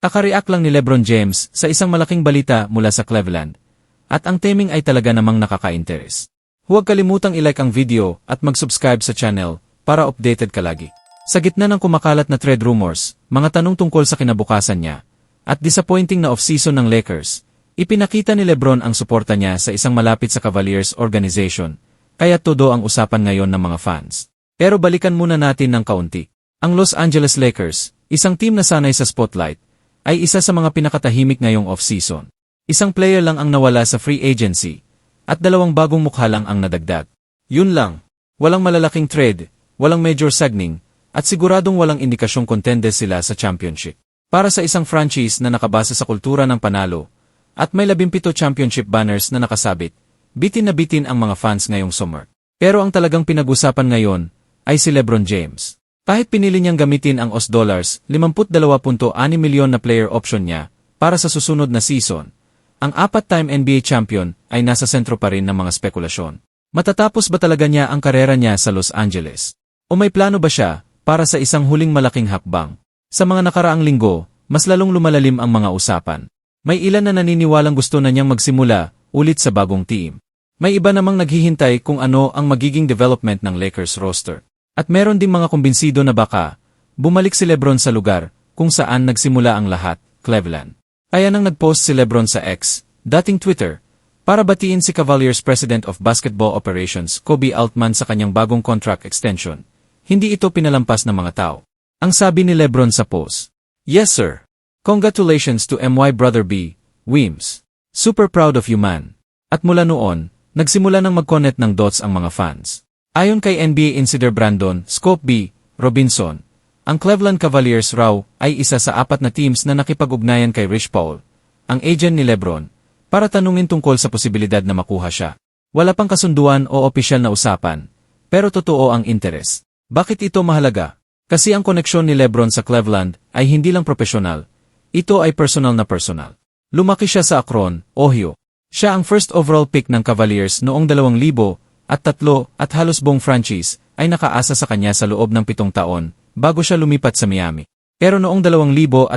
Kakareact lang ni Lebron James sa isang malaking balita mula sa Cleveland. At ang timing ay talaga namang nakaka-interest. Huwag kalimutang ilike ang video at mag-subscribe sa channel para updated ka lagi. Sa gitna ng kumakalat na trade rumors, mga tanong tungkol sa kinabukasan niya, at disappointing na off-season ng Lakers, ipinakita ni Lebron ang suporta niya sa isang malapit sa Cavaliers organization, kaya todo ang usapan ngayon ng mga fans. Pero balikan muna natin ng kaunti. Ang Los Angeles Lakers, isang team na sanay sa spotlight, ay isa sa mga pinakatahimik ngayong off-season. Isang player lang ang nawala sa free agency, at dalawang bagong mukha lang ang nadagdag. Yun lang, walang malalaking trade, walang major signing, at siguradong walang indikasyong contender sila sa championship. Para sa isang franchise na nakabasa sa kultura ng panalo, at may labimpito championship banners na nakasabit, bitin na bitin ang mga fans ngayong summer. Pero ang talagang pinag-usapan ngayon ay si Lebron James. Kahit pinili niyang gamitin ang OS dollars, 52.6 milyon na player option niya para sa susunod na season, ang apat-time NBA champion ay nasa sentro pa rin ng mga spekulasyon. Matatapos ba talaga niya ang karera niya sa Los Angeles? O may plano ba siya para sa isang huling malaking hakbang? Sa mga nakaraang linggo, mas lalong lumalalim ang mga usapan. May ilan na naniniwalang gusto na niyang magsimula ulit sa bagong team. May iba namang naghihintay kung ano ang magiging development ng Lakers roster. At meron ding mga kumbinsido na baka, bumalik si Lebron sa lugar kung saan nagsimula ang lahat, Cleveland. Kaya nang nagpost si Lebron sa X, dating Twitter, para batiin si Cavaliers President of Basketball Operations Kobe Altman sa kanyang bagong contract extension. Hindi ito pinalampas ng mga tao. Ang sabi ni Lebron sa post, Yes sir. Congratulations to MY Brother B, Wims. Super proud of you man. At mula noon, nagsimula ng mag-connect ng dots ang mga fans. Ayon kay NBA Insider Brandon, Scope B, Robinson, ang Cleveland Cavaliers raw ay isa sa apat na teams na nakipag-ugnayan kay Rich Paul, ang agent ni Lebron, para tanungin tungkol sa posibilidad na makuha siya. Wala pang kasunduan o opisyal na usapan, pero totoo ang interest. Bakit ito mahalaga? Kasi ang koneksyon ni Lebron sa Cleveland ay hindi lang profesional, ito ay personal na personal. Lumaki siya sa Akron, Ohio. Siya ang first overall pick ng Cavaliers noong 2000 at tatlo at halos buong franchise ay nakaasa sa kanya sa loob ng pitong taon bago siya lumipat sa Miami. Pero noong 2014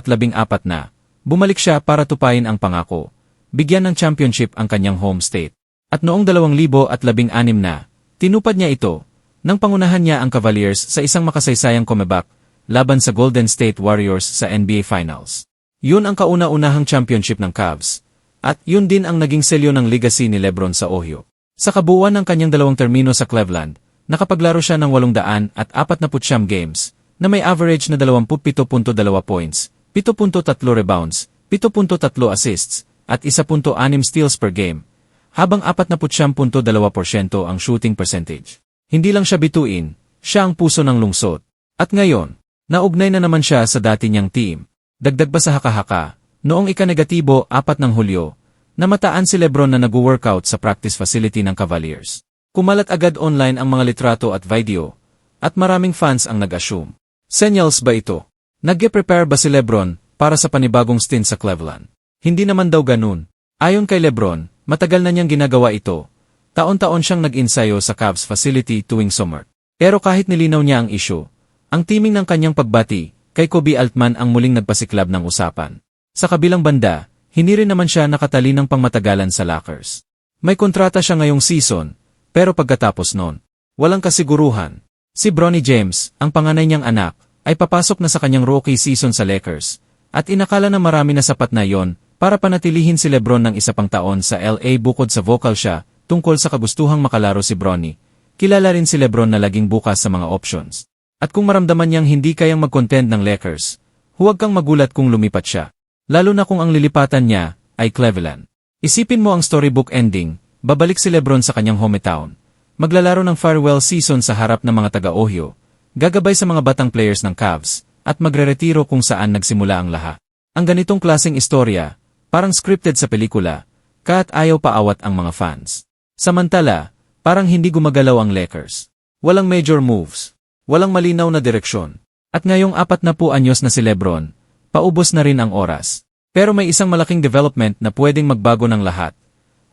na, bumalik siya para tupayin ang pangako. Bigyan ng championship ang kanyang home state. At noong 2016 na, tinupad niya ito, nang pangunahan niya ang Cavaliers sa isang makasaysayang comeback laban sa Golden State Warriors sa NBA Finals. Yun ang kauna-unahang championship ng Cavs, at yun din ang naging selyo ng legacy ni Lebron sa Ohio. Sa kabuuan ng kanyang dalawang termino sa Cleveland, nakapaglaro siya ng 800 at 49 games, na may average na 27.2 points, 7.3 rebounds, 7.3 assists, at 1.6 steals per game, habang 49.2% ang shooting percentage. Hindi lang siya bituin, siya ang puso ng lungsod. At ngayon, naugnay na naman siya sa dati niyang team. Dagdag ba sa haka-haka, noong ika-negatibo 4 ng Hulyo, Namataan si Lebron na nag-workout sa practice facility ng Cavaliers. Kumalat agad online ang mga litrato at video, at maraming fans ang nag-assume. Senyals ba ito? Nag-prepare ba si Lebron para sa panibagong stint sa Cleveland? Hindi naman daw ganun. Ayon kay Lebron, matagal na niyang ginagawa ito. Taon-taon siyang nag-insayo sa Cavs facility tuwing summer. Pero kahit nilinaw niya ang issue, ang timing ng kanyang pagbati, kay Kobe Altman ang muling nagpasiklab ng usapan. Sa kabilang banda, hindi rin naman siya nakatalinang pangmatagalan sa Lakers. May kontrata siya ngayong season, pero pagkatapos nun, walang kasiguruhan. Si Bronny James, ang panganay niyang anak, ay papasok na sa kanyang rookie season sa Lakers, at inakala na marami na sapat na yon para panatilihin si Lebron ng isa pang taon sa LA bukod sa vocal siya tungkol sa kagustuhang makalaro si Bronny. Kilala rin si Lebron na laging bukas sa mga options. At kung maramdaman niyang hindi kayang mag-contend ng Lakers, huwag kang magulat kung lumipat siya. Lalo na kung ang lilipatan niya ay Cleveland. Isipin mo ang storybook ending, babalik si Lebron sa kanyang hometown. Maglalaro ng farewell season sa harap ng mga taga-Ohio, gagabay sa mga batang players ng Cavs, at magre-retiro kung saan nagsimula ang lahat. Ang ganitong klaseng istorya, parang scripted sa pelikula, kaat ayaw paawat ang mga fans. Samantala, parang hindi gumagalaw ang Lakers. Walang major moves, walang malinaw na direksyon. At ngayong apat na po anyos na si Lebron, paubos na rin ang oras. Pero may isang malaking development na pwedeng magbago ng lahat.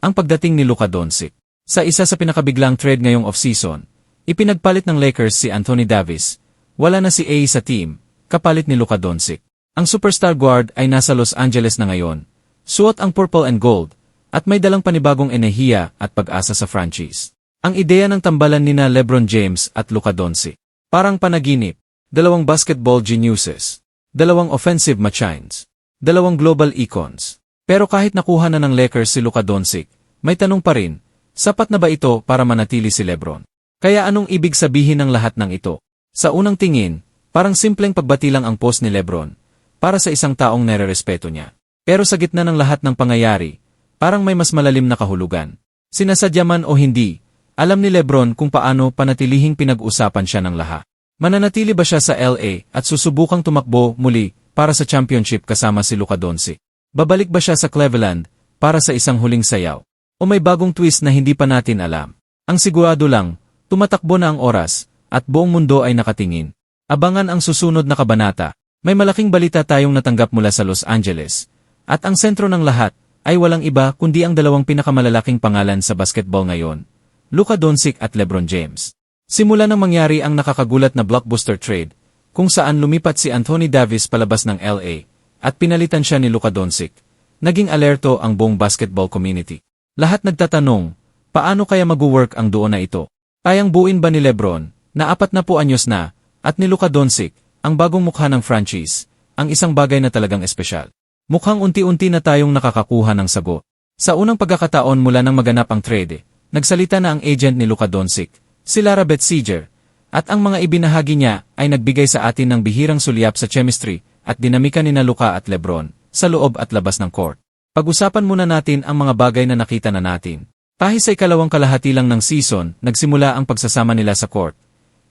Ang pagdating ni Luka Doncic. Sa isa sa pinakabiglang trade ngayong off-season, ipinagpalit ng Lakers si Anthony Davis. Wala na si A sa team, kapalit ni Luka Doncic. Ang superstar guard ay nasa Los Angeles na ngayon. Suot ang purple and gold, at may dalang panibagong enerhiya at pag-asa sa franchise. Ang ideya ng tambalan nina Lebron James at Luka Doncic. Parang panaginip, dalawang basketball geniuses, dalawang offensive machines, dalawang global icons. Pero kahit nakuha na ng Lakers si Luka Doncic, may tanong pa rin, sapat na ba ito para manatili si Lebron? Kaya anong ibig sabihin ng lahat ng ito? Sa unang tingin, parang simpleng pagbati lang ang post ni Lebron, para sa isang taong nere-respeto niya. Pero sa gitna ng lahat ng pangyayari, parang may mas malalim na kahulugan. Sinasadya man o hindi, alam ni Lebron kung paano panatilihing pinag-usapan siya ng lahat. Mananatili ba siya sa LA at susubukang tumakbo muli para sa championship kasama si Luka Doncic? Babalik ba siya sa Cleveland para sa isang huling sayaw? O may bagong twist na hindi pa natin alam? Ang sigurado lang, tumatakbo na ang oras at buong mundo ay nakatingin. Abangan ang susunod na kabanata. May malaking balita tayong natanggap mula sa Los Angeles. At ang sentro ng lahat ay walang iba kundi ang dalawang pinakamalalaking pangalan sa basketball ngayon, Luka Doncic at LeBron James. Simula nang mangyari ang nakakagulat na blockbuster trade, kung saan lumipat si Anthony Davis palabas ng LA, at pinalitan siya ni Luka Doncic, naging alerto ang buong basketball community. Lahat nagtatanong, paano kaya mag-work ang duo na ito? Kayang buuin ba ni LeBron, na apat na po anyos na, at ni Luka Doncic, ang bagong mukha ng franchise, ang isang bagay na talagang espesyal. Mukhang unti-unti na tayong nakakakuha ng sagot. Sa unang pagkakataon mula nang maganap ang trade, Nagsalita na ang agent ni Luka Doncic, si Lara Betziger, at ang mga ibinahagi niya ay nagbigay sa atin ng bihirang sulyap sa chemistry at dinamika ni Luka at Lebron sa loob at labas ng court. Pag-usapan muna natin ang mga bagay na nakita na natin. Kahit sa ikalawang kalahati lang ng season, nagsimula ang pagsasama nila sa court.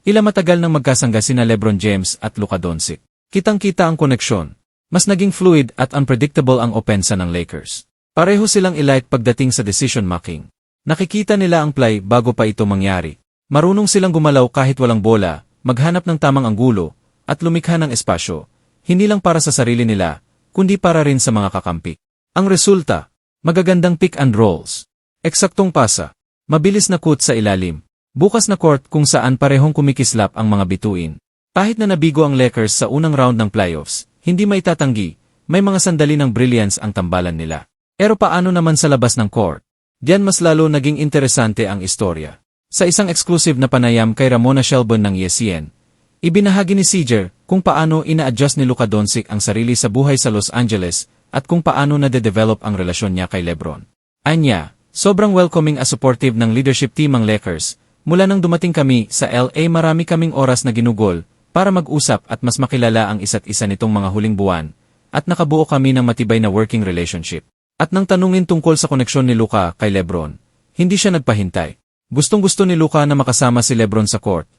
Ila matagal nang magkasangga sina Lebron James at Luka Doncic. Kitang-kita ang koneksyon. Mas naging fluid at unpredictable ang opensa ng Lakers. Pareho silang elite pagdating sa decision making. Nakikita nila ang play bago pa ito mangyari. Marunong silang gumalaw kahit walang bola, maghanap ng tamang anggulo, at lumikha ng espasyo, hindi lang para sa sarili nila, kundi para rin sa mga kakampi. Ang resulta, magagandang pick and rolls. Eksaktong pasa, mabilis na cut sa ilalim, bukas na court kung saan parehong kumikislap ang mga bituin. Kahit na nabigo ang Lakers sa unang round ng playoffs, hindi may tatanggi, may mga sandali ng brilliance ang tambalan nila. Pero paano naman sa labas ng court? Diyan mas lalo naging interesante ang istorya. Sa isang exclusive na panayam kay Ramona Shelburne ng ESPN, ibinahagi ni Seeger kung paano ina-adjust ni Luka Doncic ang sarili sa buhay sa Los Angeles at kung paano nade-develop ang relasyon niya kay Lebron. Anya, sobrang welcoming at supportive ng leadership team ang Lakers. Mula nang dumating kami sa LA marami kaming oras na ginugol para mag-usap at mas makilala ang isa't isa nitong mga huling buwan at nakabuo kami ng matibay na working relationship. At nang tanungin tungkol sa koneksyon ni Luka kay Lebron, hindi siya nagpahintay. Gustong gusto ni Luka na makasama si Lebron sa court.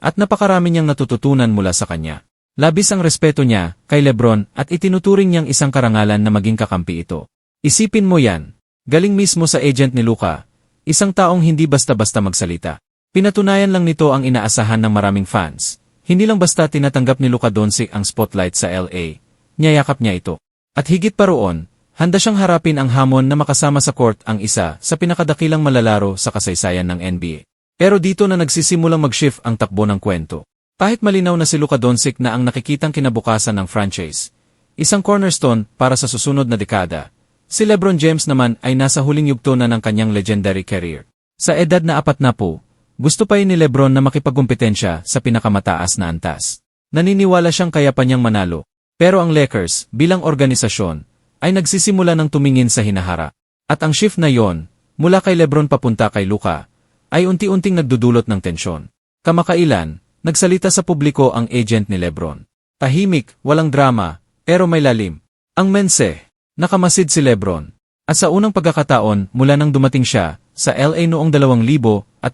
At napakarami niyang natututunan mula sa kanya. Labis ang respeto niya kay Lebron at itinuturing niyang isang karangalan na maging kakampi ito. Isipin mo yan. Galing mismo sa agent ni Luka. Isang taong hindi basta-basta magsalita. Pinatunayan lang nito ang inaasahan ng maraming fans. Hindi lang basta tinatanggap ni Luka Doncic ang spotlight sa LA. Niyayakap niya ito. At higit pa roon, Handa siyang harapin ang hamon na makasama sa court ang isa sa pinakadakilang malalaro sa kasaysayan ng NBA. Pero dito na nagsisimulang mag-shift ang takbo ng kwento. Kahit malinaw na si Luka Doncic na ang nakikitang kinabukasan ng franchise, isang cornerstone para sa susunod na dekada, si Lebron James naman ay nasa huling yugto na ng kanyang legendary career. Sa edad na apat na po, gusto pa ni Lebron na makipagkumpetensya sa pinakamataas na antas. Naniniwala siyang kaya pa niyang manalo. Pero ang Lakers, bilang organisasyon, ay nagsisimula ng tumingin sa hinahara. At ang shift na yon, mula kay Lebron papunta kay Luka, ay unti-unting nagdudulot ng tensyon. Kamakailan, nagsalita sa publiko ang agent ni Lebron. Tahimik, walang drama, pero may lalim. Ang mense, nakamasid si Lebron. At sa unang pagkakataon mula nang dumating siya sa LA noong 2018,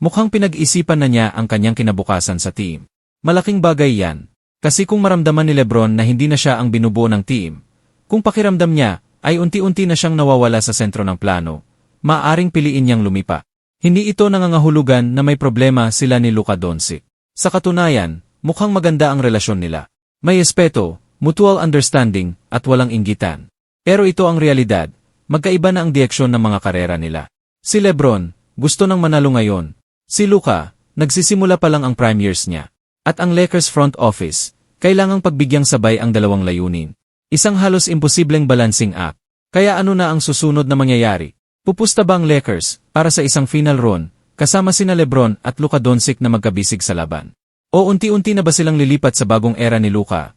mukhang pinag-isipan na niya ang kanyang kinabukasan sa team. Malaking bagay yan. Kasi kung maramdaman ni Lebron na hindi na siya ang binubuo ng team, kung pakiramdam niya ay unti-unti na siyang nawawala sa sentro ng plano, maaring piliin niyang lumipa. Hindi ito nangangahulugan na may problema sila ni Luka Doncic. Sa katunayan, mukhang maganda ang relasyon nila. May espeto, mutual understanding, at walang inggitan. Pero ito ang realidad, magkaiba na ang direksyon ng mga karera nila. Si Lebron, gusto nang manalo ngayon. Si Luka, nagsisimula pa lang ang prime years niya. At ang Lakers front office, Kailangang pagbigyang sabay ang dalawang layunin. Isang halos imposibleng balancing act. Kaya ano na ang susunod na mangyayari? Pupusta ba ang Lakers para sa isang final run kasama sina Lebron at Luka Doncic na magkabisig sa laban? O unti-unti na ba silang lilipat sa bagong era ni Luka?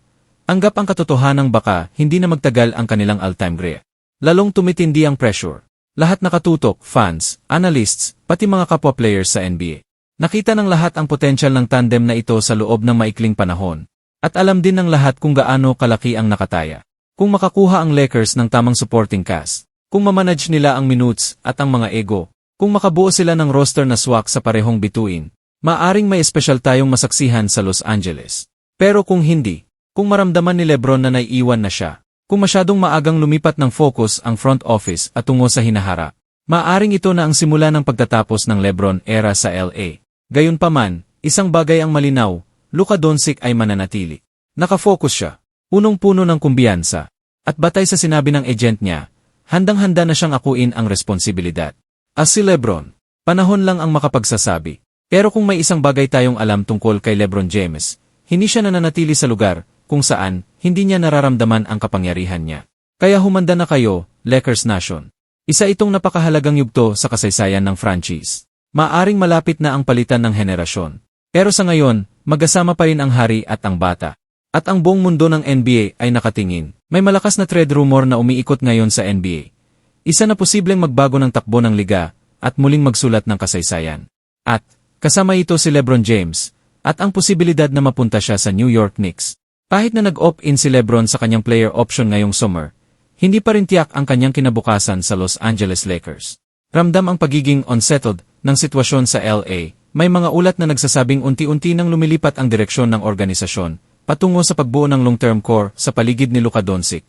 Anggap ang katotohanang baka hindi na magtagal ang kanilang all-time great. Lalong tumitindi ang pressure. Lahat nakatutok, fans, analysts, pati mga kapwa players sa NBA. Nakita ng lahat ang potensyal ng tandem na ito sa loob ng maikling panahon. At alam din ng lahat kung gaano kalaki ang nakataya. Kung makakuha ang Lakers ng tamang supporting cast, kung mamanage nila ang minutes at ang mga ego, kung makabuo sila ng roster na swak sa parehong bituin, maaring may espesyal tayong masaksihan sa Los Angeles. Pero kung hindi, kung maramdaman ni Lebron na naiiwan na siya, kung masyadong maagang lumipat ng focus ang front office at tungo sa hinahara, maaring ito na ang simula ng pagtatapos ng Lebron era sa LA. Gayunpaman, isang bagay ang malinaw, Luka Doncic ay mananatili. Nakafocus siya, punong-puno ng kumbiyansa, at batay sa sinabi ng agent niya, handang-handa na siyang akuin ang responsibilidad. As si Lebron, panahon lang ang makapagsasabi. Pero kung may isang bagay tayong alam tungkol kay Lebron James, hindi siya nananatili sa lugar kung saan hindi niya nararamdaman ang kapangyarihan niya. Kaya humanda na kayo, Lakers Nation. Isa itong napakahalagang yugto sa kasaysayan ng franchise. Maaring malapit na ang palitan ng henerasyon. Pero sa ngayon, magkasama pa rin ang hari at ang bata. At ang buong mundo ng NBA ay nakatingin. May malakas na trade rumor na umiikot ngayon sa NBA. Isa na posibleng magbago ng takbo ng liga at muling magsulat ng kasaysayan. At, kasama ito si Lebron James, at ang posibilidad na mapunta siya sa New York Knicks. Kahit na nag-opt-in si Lebron sa kanyang player option ngayong summer, hindi pa rin tiyak ang kanyang kinabukasan sa Los Angeles Lakers. Ramdam ang pagiging unsettled ng sitwasyon sa LA, may mga ulat na nagsasabing unti-unti nang lumilipat ang direksyon ng organisasyon, patungo sa pagbuo ng long-term core sa paligid ni Luka Doncic.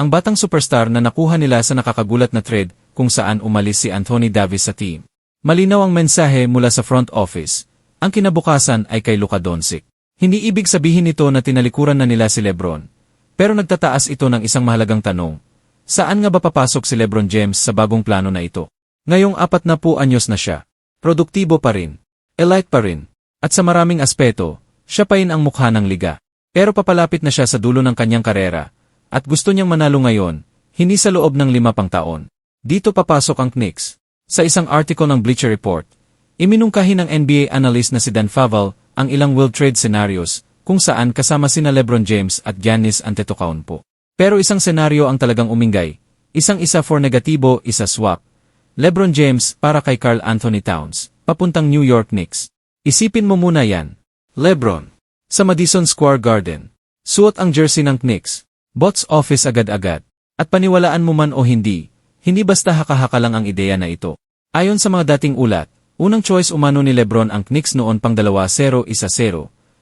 Ang batang superstar na nakuha nila sa nakakagulat na trade kung saan umalis si Anthony Davis sa team. Malinaw ang mensahe mula sa front office, ang kinabukasan ay kay Luka Doncic. Hindi ibig sabihin nito na tinalikuran na nila si Lebron. Pero nagtataas ito ng isang mahalagang tanong. Saan nga ba papasok si Lebron James sa bagong plano na ito? Ngayong apat na po anyos na siya. Produktibo pa rin. Elite pa rin. At sa maraming aspeto, siya pa rin ang mukha ng liga. Pero papalapit na siya sa dulo ng kanyang karera. At gusto niyang manalo ngayon, hindi sa loob ng lima pang taon. Dito papasok ang Knicks. Sa isang article ng Bleacher Report, iminungkahi ng NBA analyst na si Dan Faval ang ilang world trade scenarios kung saan kasama sina Lebron James at Giannis Antetokounmpo. Pero isang senaryo ang talagang umingay. Isang isa for negatibo, isa swap. Lebron James para kay Carl Anthony Towns, papuntang New York Knicks. Isipin mo muna yan. Lebron. Sa Madison Square Garden. Suot ang jersey ng Knicks. Bots office agad-agad. At paniwalaan mo man o hindi, hindi basta haka-haka lang ang ideya na ito. Ayon sa mga dating ulat, Unang choice umano ni Lebron ang Knicks noon pang 2-0-1-0,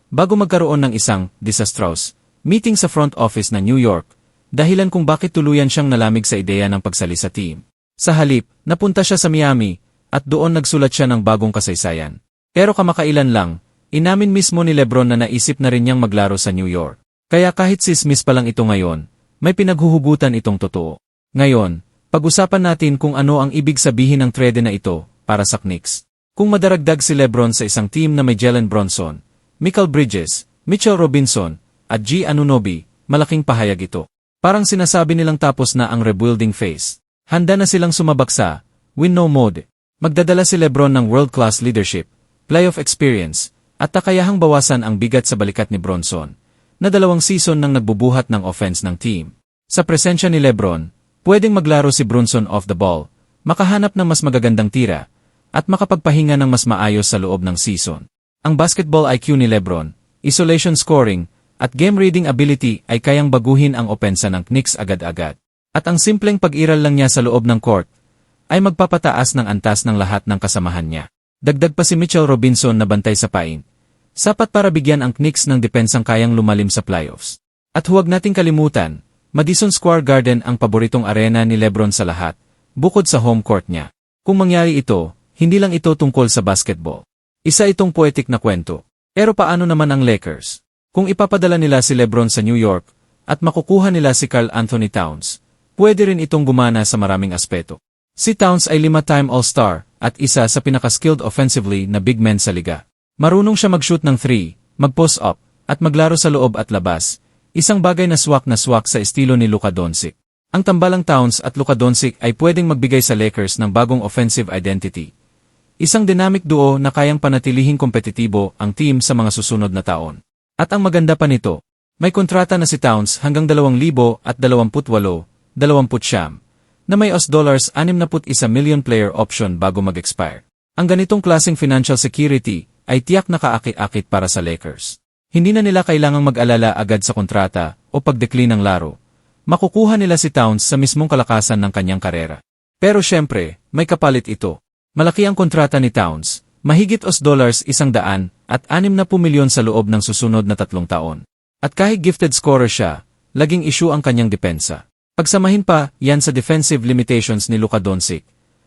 bago magkaroon ng isang disastrous meeting sa front office ng New York, dahilan kung bakit tuluyan siyang nalamig sa ideya ng pagsali sa team. Sa halip, napunta siya sa Miami, at doon nagsulat siya ng bagong kasaysayan. Pero kamakailan lang, inamin mismo ni Lebron na naisip na rin niyang maglaro sa New York. Kaya kahit sismis pa lang ito ngayon, may pinaghuhugutan itong totoo. Ngayon, pag-usapan natin kung ano ang ibig sabihin ng trade na ito para sa Knicks. Kung madaragdag si Lebron sa isang team na may Jalen Bronson, Michael Bridges, Mitchell Robinson, at G. Anunoby, malaking pahayag ito. Parang sinasabi nilang tapos na ang rebuilding phase. Handa na silang sumabaksa, win no mode. Magdadala si Lebron ng world-class leadership, playoff experience, at takayahang bawasan ang bigat sa balikat ni Bronson, na dalawang season nang nagbubuhat ng offense ng team. Sa presensya ni Lebron, pwedeng maglaro si Bronson off the ball, makahanap ng mas magagandang tira, at makapagpahinga ng mas maayos sa loob ng season. Ang basketball IQ ni Lebron, isolation scoring, at game reading ability ay kayang baguhin ang opensa ng Knicks agad-agad. At ang simpleng pag-iral lang niya sa loob ng court ay magpapataas ng antas ng lahat ng kasamahan niya. Dagdag pa si Mitchell Robinson na bantay sa pain. Sapat para bigyan ang Knicks ng depensang kayang lumalim sa playoffs. At huwag nating kalimutan, Madison Square Garden ang paboritong arena ni Lebron sa lahat, bukod sa home court niya. Kung mangyari ito, hindi lang ito tungkol sa basketball. Isa itong poetic na kwento. Pero paano naman ang Lakers? Kung ipapadala nila si Lebron sa New York, at makukuha nila si Carl Anthony Towns, pwede rin itong gumana sa maraming aspeto. Si Towns ay lima-time All-Star at isa sa pinakaskilled offensively na big men sa liga. Marunong siya mag-shoot ng 3, mag-post up, at maglaro sa loob at labas, isang bagay na swak na swak sa estilo ni Luka Doncic. Ang tambalang Towns at Luka Doncic ay pwedeng magbigay sa Lakers ng bagong offensive identity. Isang dynamic duo na kayang panatilihing kompetitibo ang team sa mga susunod na taon. At ang maganda pa nito, may kontrata na si Towns hanggang 2028, 20 na may US dollars 61 million player option bago mag-expire. Ang ganitong klaseng financial security ay tiyak na kaakit-akit para sa Lakers. Hindi na nila kailangang mag-alala agad sa kontrata o pagdekli ng laro. Makukuha nila si Towns sa mismong kalakasan ng kanyang karera. Pero syempre, may kapalit ito. Malaki ang kontrata ni Towns, mahigit US dollars isang daan at 60 milyon sa loob ng susunod na tatlong taon. At kahit gifted scorer siya, laging issue ang kanyang depensa. Pagsamahin pa, yan sa defensive limitations ni Luka Doncic.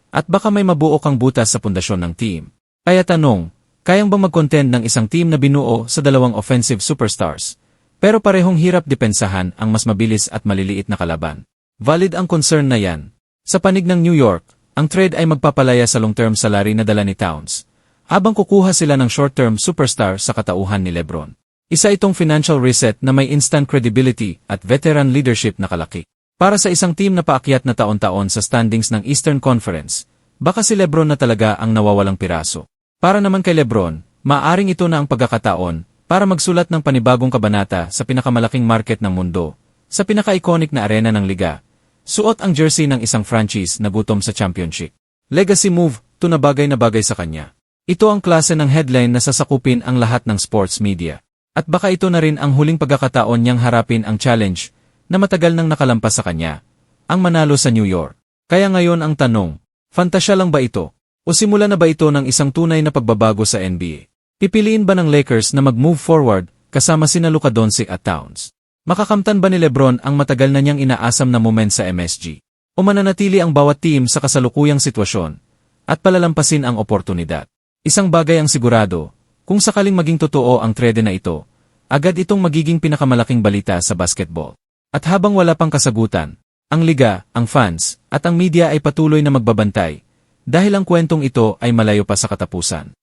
At baka may mabuo kang butas sa pundasyon ng team. Kaya tanong, kayang bang mag-contend ng isang team na binuo sa dalawang offensive superstars? Pero parehong hirap depensahan ang mas mabilis at maliliit na kalaban. Valid ang concern na yan. Sa panig ng New York, ang trade ay magpapalaya sa long-term salary na dala ni Towns, habang kukuha sila ng short-term superstar sa katauhan ni Lebron. Isa itong financial reset na may instant credibility at veteran leadership na kalaki. Para sa isang team na paakyat na taon-taon sa standings ng Eastern Conference, baka si Lebron na talaga ang nawawalang piraso. Para naman kay Lebron, maaring ito na ang pagkakataon para magsulat ng panibagong kabanata sa pinakamalaking market ng mundo, sa pinaka-iconic na arena ng liga. Suot ang jersey ng isang franchise na gutom sa championship. Legacy move, to na bagay na bagay sa kanya. Ito ang klase ng headline na sasakupin ang lahat ng sports media. At baka ito na rin ang huling pagkakataon niyang harapin ang challenge na matagal nang nakalampas sa kanya, ang manalo sa New York. Kaya ngayon ang tanong, fantasya lang ba ito? O simula na ba ito ng isang tunay na pagbabago sa NBA? Pipiliin ba ng Lakers na mag-move forward kasama sina Luka Doncic at Towns? Makakamtan ba ni Lebron ang matagal na niyang inaasam na moment sa MSG? O mananatili ang bawat team sa kasalukuyang sitwasyon at palalampasin ang oportunidad? Isang bagay ang sigurado, kung sakaling maging totoo ang trade na ito, agad itong magiging pinakamalaking balita sa basketball. At habang wala pang kasagutan, ang liga, ang fans, at ang media ay patuloy na magbabantay, dahil ang kwentong ito ay malayo pa sa katapusan.